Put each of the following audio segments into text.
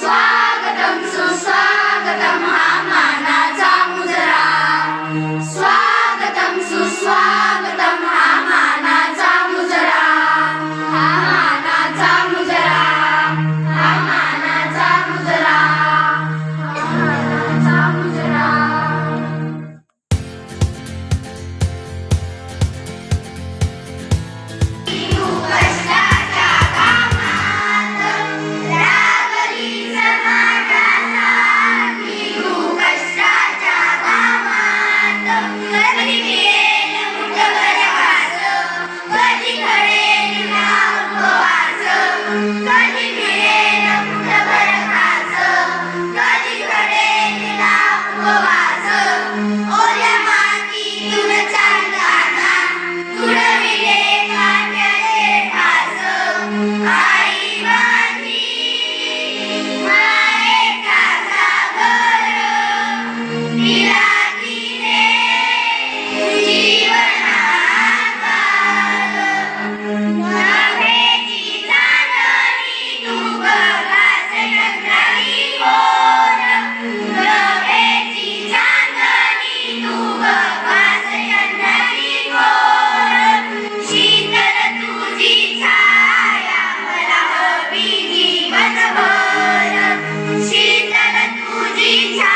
स्वागतम सुस्वागतम हा मानाचा मुजरा. स्वागतम सुस्वागतम Yeah.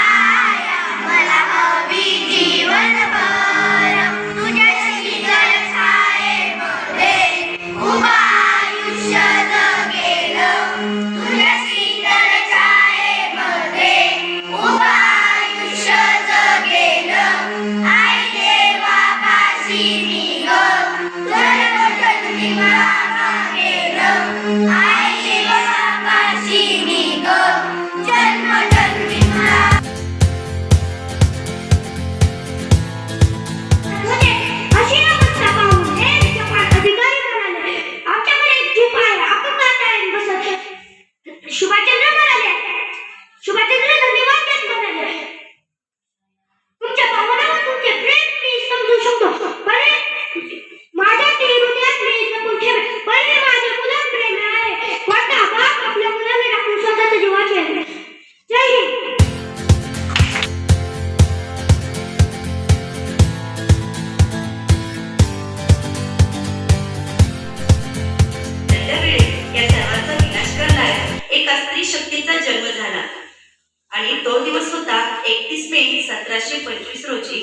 आणि तो दिवस होता एकतीस मे सतराशे पंचवीस रोजी.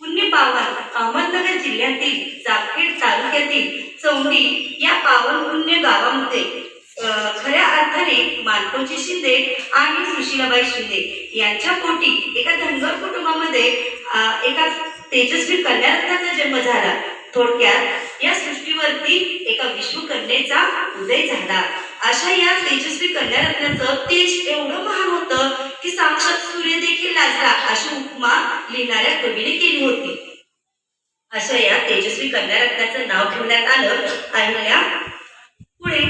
पुण्य पावन अहमदनगर जिल्ह्यातील जामखेड तालुक्यातील चौंडी या पावन पुण्य गावामध्ये खऱ्या अर्थाने मानकोजी शिंदे आणि सुशीलाबाई शिंदे यांच्या पोटी एका धनगर कुटुंबामध्ये एका तेजस्वी कन्यारत्नाचा जन्म झाला. थोडक्यात या सृष्टीवरती एका विश्वकन्येचा उदय झाला. अशा या तेजस्वी कन्यारत्नाचं तेज एवढं महान होतं की साक्षात सूर्य देखील लाजला अशी उपमा लिहिणाऱ्या कवीने केली होती. अशा या तेजस्वी कन्यारत्नाचं नाव ठेवण्यात आलं अहिल्या पुढे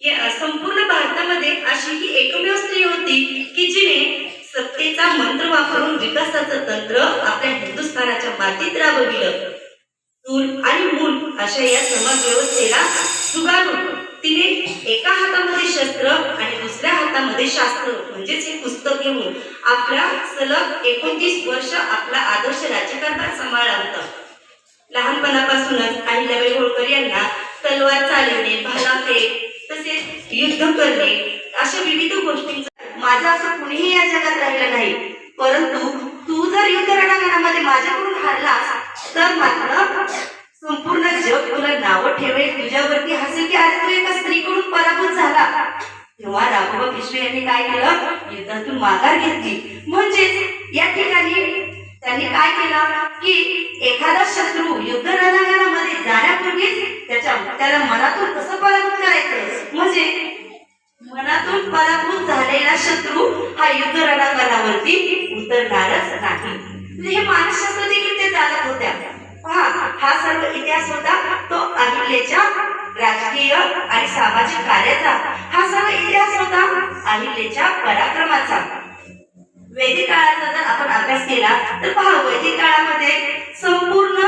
या संपूर्ण भारतामध्ये अशी ही एकमेव स्त्री होती की जिने सत्तेचा मंत्र वापरून विकासाचं तंत्र आपल्या हिंदुस्थानाच्या मातीत राबविलं. चूल आणि मूल अशा या समाज व्यवस्थेला सुगारून तिने एका हातामध्ये शस्त्र आणि दुसऱ्या हातामध्ये शास्त्र म्हणजेच हे पुस्तक घेऊन आपला सलग एकोणतीस वर्ष आपला आदर्श राज्यकारभार सांभाळला होता. लहानपणापासूनच अहिल्याबाई होळकर यांना तलवार चालवणे भालाफेक तसेच युद्ध करणे अशा विविध गोष्टींचा माझा असं कुणीही या जगात राहिलं नाही. परंतु तू जर युद्ध रणांगणामध्ये माझ्याकडून हारलास तर मात्र संपूर्ण जग तुला नावं ठेवेल तुझ्यावरती हसेल की आज केलं माघार घेतली. म्हणजेच या ठिकाणी त्यांनी काय केलं? की एखादा शत्रू युद्ध रणांगणामध्ये जाण्यापूर्वीच त्याच्या त्याला मनातून कसं पराभूत करायचं? म्हणजे मनातून पराभूत झालेला शत्रू हा युद्ध रणांगणावरती उतरणारच नाही. म्हणजे हे मानसशास्त्र देखील ते चालत होत्या. पहा हा सर्व इतिहास होता. तो अहिल्याच्या राजकीय आणि सामाजिक कार्याचा हा सर्व इतिहास होता अहिल्याच्या पराक्रमाचा. वैदिक काळाचा जर आपण अभ्यास केला तर पहा वैदिक काळामध्ये संपूर्ण